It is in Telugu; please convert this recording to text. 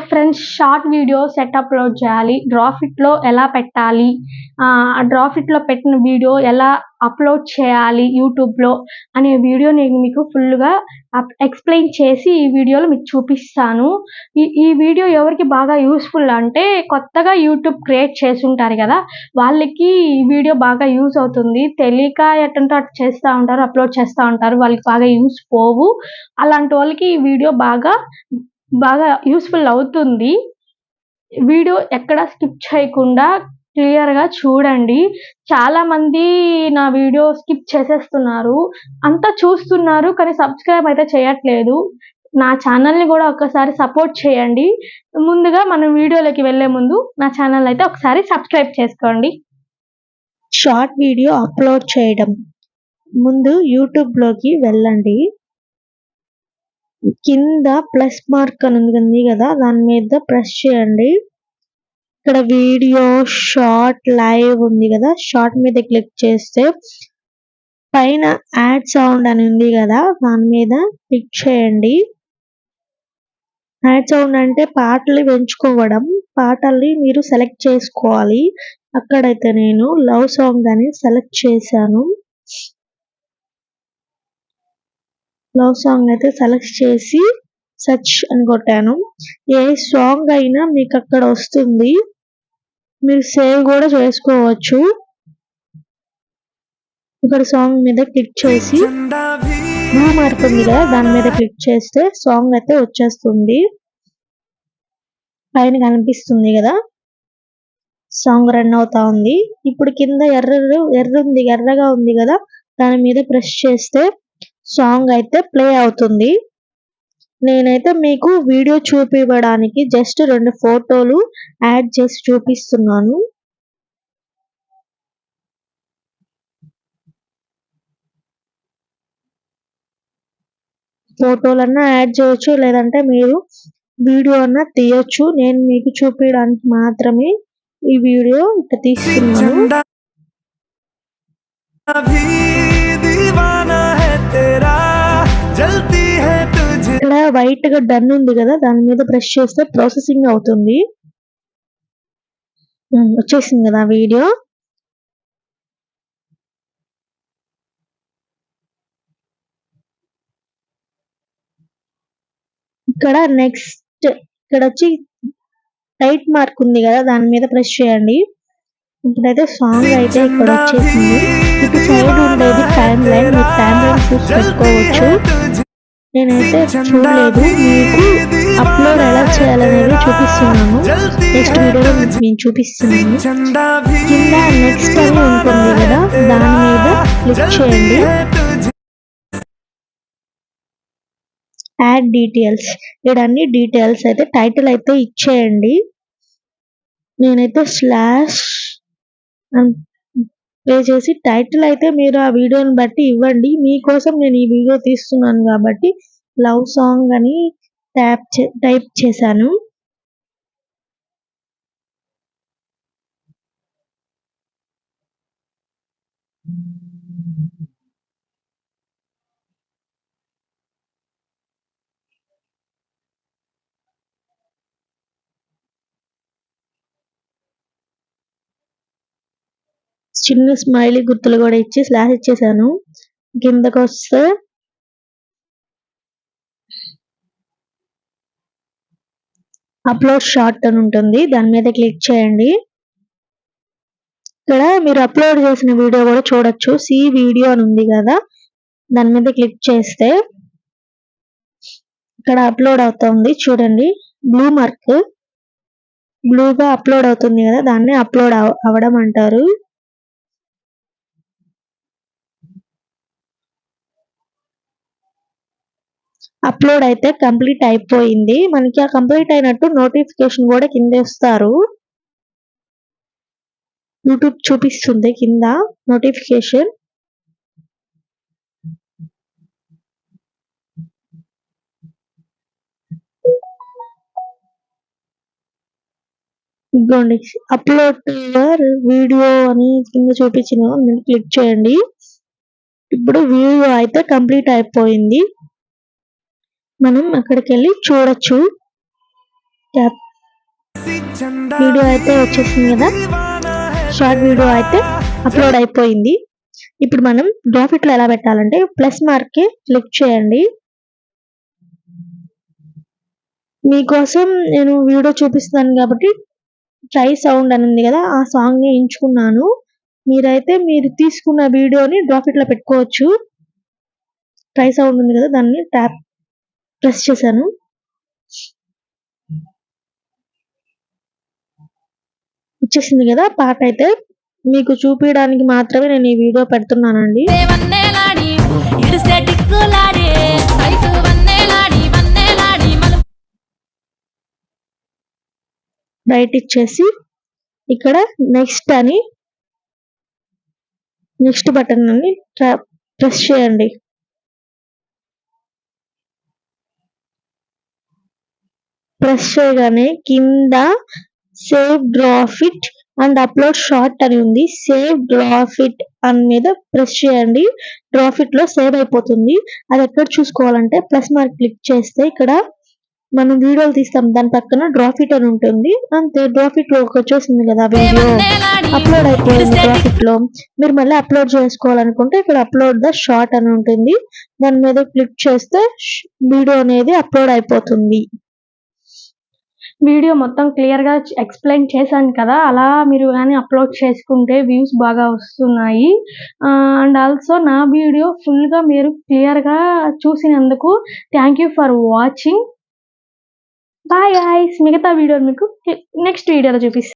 Hi friends short video set upload చేయాలి డ్రాఫిట్లో ఎలా పెట్టాలి? డ్రాఫిట్లో పెట్టిన వీడియో ఎలా అప్లోడ్ చేయాలి యూట్యూబ్లో అనే వీడియో నేను మీకు ఫుల్గా ఎక్స్ప్లెయిన్ చేసి ఈ వీడియోలో మీకు చూపిస్తాను. ఈ ఈ వీడియో ఎవరికి బాగా యూస్ఫుల్ అంటే కొత్తగా యూట్యూబ్ క్రియేట్ చేసి ఉంటారు కదా వాళ్ళకి ఈ వీడియో బాగా యూజ్ అవుతుంది. తెలియక ఎట్టంటే అటు చేస్తూ ఉంటారు అప్లోడ్ చేస్తూ ఉంటారు వాళ్ళకి బాగా యూస్ పోవు. అలాంటి వాళ్ళకి ఈ వీడియో బాగా బాగా యూస్ఫుల్ అవుతుంది. వీడియో ఎక్కడ స్కిప్ చేయకుండా క్లియర్గా చూడండి. చాలామంది నా వీడియో స్కిప్ చేసేస్తున్నారు. అంతా చూస్తున్నారు కానీ సబ్స్క్రైబ్ అయితే చేయట్లేదు. నా ఛానల్ని కూడా ఒకసారి సపోర్ట్ చేయండి. ముందుగా మనం వీడియోలోకి వెళ్ళే ముందు నా ఛానల్ అయితే ఒకసారి సబ్స్క్రైబ్ చేసుకోండి. షార్ట్ వీడియో అప్లోడ్ చేయడం. ముందు యూట్యూబ్లోకి వెళ్ళండి. కింద ప్లస్ మార్క్ అని ఉంది కదా దాని మీద ప్రెస్ చేయండి. ఇక్కడ వీడియో షార్ట్ లైవ్ ఉంది కదా షార్ట్ మీద క్లిక్ చేస్తే పైన యాడ్ సౌండ్ అని ఉంది కదా దాని మీద క్లిక్ చేయండి. యాడ్ సౌండ్ అంటే పాటలు పెంచుకోవడం పాటల్ని మీరు సెలెక్ట్ చేసుకోవాలి. అక్కడైతే నేను లవ్ సాంగ్ అని సెలెక్ట్ చేశాను. లవ్ సాంగ్ అయితే సెలెక్ట్ చేసి సెర్చ్ అని కొట్టాను. ఏ సాంగ్ అయినా మీకు అక్కడ వస్తుంది. మీరు సేవ్ కూడా చేసుకోవచ్చు. ఇక్కడ సాంగ్ మీద క్లిక్ చేసి బ్లూ మార్క్ ఉంది కదా దాని మీద క్లిక్ చేస్తే సాంగ్ అయితే వచ్చేస్తుంది. పైన కనిపిస్తుంది కదా సాంగ్ రన్ అవుతా ఉంది. ఇప్పుడు కింద ఎర్ర ఎర్ర ఉంది ఎర్రగా ఉంది కదా దాని మీద ప్రెస్ చేస్తే సాంగ్ అయితే ప్లే అవుతుంది. నేనైతే మీకు వీడియో చూపివ్వడానికి జస్ట్ రెండు ఫోటోలు యాడ్ చేసి చూపిస్తున్నాను. ఫోటోలన్నా యాడ్ చేయొచ్చు లేదంటే మీరు వీడియో అన్నా తీయొచ్చు. నేను మీకు చూపించడానికి మాత్రమే ఈ వీడియో ఇక్కడ తీసుకున్నాను వైట్గా డన్ ఉంది కదా దాని మీద ప్రెస్ చేస్తే ప్రాసెసింగ్ అవుతుంది. వచ్చేసింది కదా వీడియో. ఇక్కడ నెక్స్ట్ ఇక్కడ వచ్చి టైట్ మార్క్ ఉంది కదా దాని మీద ప్రెస్ చేయండి. ఇప్పుడైతే సాంగ్ అయితే ఇక్కడ వచ్చేసింది. ఇటు సైడ్ ఉండేది టైం లైన్ మీరు టైం లైన్ చూసి పెట్టుకోవచ్చు. నేనైతే చూడలేదు. మీకు అప్లోడ్ ఎలా చేయాలనేది చూపిస్తున్నాను. నెక్స్ట్ వీడియోలో నేను చూపిస్తున్నాను. కింద నెక్స్ట్ అని ఉంటుంది కదా దాని మీద క్లిక్ చేయండి. యాడ్ డీటెయిల్స్ ఇక్కడ అన్ని డీటెయిల్స్ అయితే టైటిల్ అయితే ఇచ్చేయండి. నేనైతే స్లాష్ దయచేసి టైటిల్ అయితే మీరు ఆ వీడియోని బట్టి ఇవ్వండి. మీకోసం నేను ఈ వీడియో తీస్తున్నాను కాబట్టి లవ్ సాంగ్ అని ట్యాప్ టైప్ చేశాను. చిన్న స్మైలీ గుర్తులు కూడా ఇచ్చి స్లాష్ ఇచ్చేసాను. కిందకు వస్తే అప్లోడ్ షార్ట్ అని ఉంటుంది. దాని మీద క్లిక్ చేయండి. ఇక్కడ మీరు అప్లోడ్ చేసిన వీడియో కూడా చూడొచ్చు. సి వీడియో అని ఉంది కదా. దాని మీద క్లిక్ చేస్తే ఇక్కడ అప్లోడ్ అవుతుంది. చూడండి. బ్లూ మార్క్ బ్లూగా అప్లోడ్ అవుతుంది కదా. దాన్ని అప్లోడ్ అవ్వడం అంటారు. అప్లోడ్ అయితే కంప్లీట్ అయిపోయింది. మనకి ఆ కంప్లీట్ అయినట్టు నోటిఫికేషన్ కూడా కింద ఇస్తారు. యూట్యూబ్ చూపిస్తుంది కింద నోటిఫికేషన్. ఇదిగోండి అప్లోడ్ యువర్ వీడియో అని కింద చూపించిన క్లిక్ చేయండి. ఇప్పుడు వీడియో అయితే కంప్లీట్ అయిపోయింది. మనం అక్కడికి వెళ్ళి చూడొచ్చు వీడియో అయితే వచ్చేసింది కదా. షార్ట్ వీడియో అయితే అప్లోడ్ అయిపోయింది. ఇప్పుడు మనం గ్రాఫిక్లో ఎలా పెట్టాలంటే ప్లస్ మార్క్కి క్లిక్ చేయండి. మీకోసం నేను వీడియో చూపిస్తున్నాను కాబట్టి ట్రై సౌండ్ అని ఉంది కదా ఆ సాంగ్ని ఎంచుకున్నాను. మీరైతే మీరు తీసుకున్న వీడియోని డ్రాఫిట్లో పెట్టుకోవచ్చు. ట్రై సౌండ్ ఉంది కదా దాన్ని ట్యాప్ ప్రెస్ చేశాను. వచ్చేసింది కదా పాట అయితే. మీకు చూపించడానికి మాత్రమే నేను ఈ వీడియో పెడుతున్నానండి. రైట్ ఇచ్చేసి ఇక్కడ నెక్స్ట్ అని నెక్స్ట్ బటన్ అని ప్రెస్ చేయండి. ప్రెస్ చేయగానే కింద save draft and upload short అని ఉంది. సేవ్ డ్రాఫిట్ అని మీద ప్రెస్ చేయండి. డ్రాఫిట్లో సేవ్ అయిపోతుంది. అది ఎక్కడ చూసుకోవాలంటే ప్లస్ మార్క్ క్లిక్ చేస్తే ఇక్కడ మనం వీడియోలు తీస్తాం. దాని పక్కన డ్రాఫిట్ అని ఉంటుంది. అంతే డ్రాఫిట్లో వచ్చేసింది కదా వీడియో అప్లోడ్ అయిపోయింది డ్రాఫిట్లో. మీరు మళ్ళీ అప్లోడ్ చేసుకోవాలనుకుంటే ఇక్కడ అప్లోడ్ ద షార్ట్ అని ఉంటుంది. దాని మీద క్లిక్ చేస్తే వీడియో అనేది అప్లోడ్ అయిపోతుంది. వీడియో మొత్తం క్లియర్గా ఎక్స్ప్లెయిన్ చేశాను కదా. అలా మీరు కానీ అప్లోడ్ చేసుకుంటే వ్యూస్ బాగా వస్తున్నాయి. అండ్ ఆల్సో నా వీడియో ఫుల్గా మీరు క్లియర్గా చూసినందుకు thank you for watching bye guys మిగతా వీడియో మీకు నెక్స్ట్ వీడియోలో చూపిస్తాను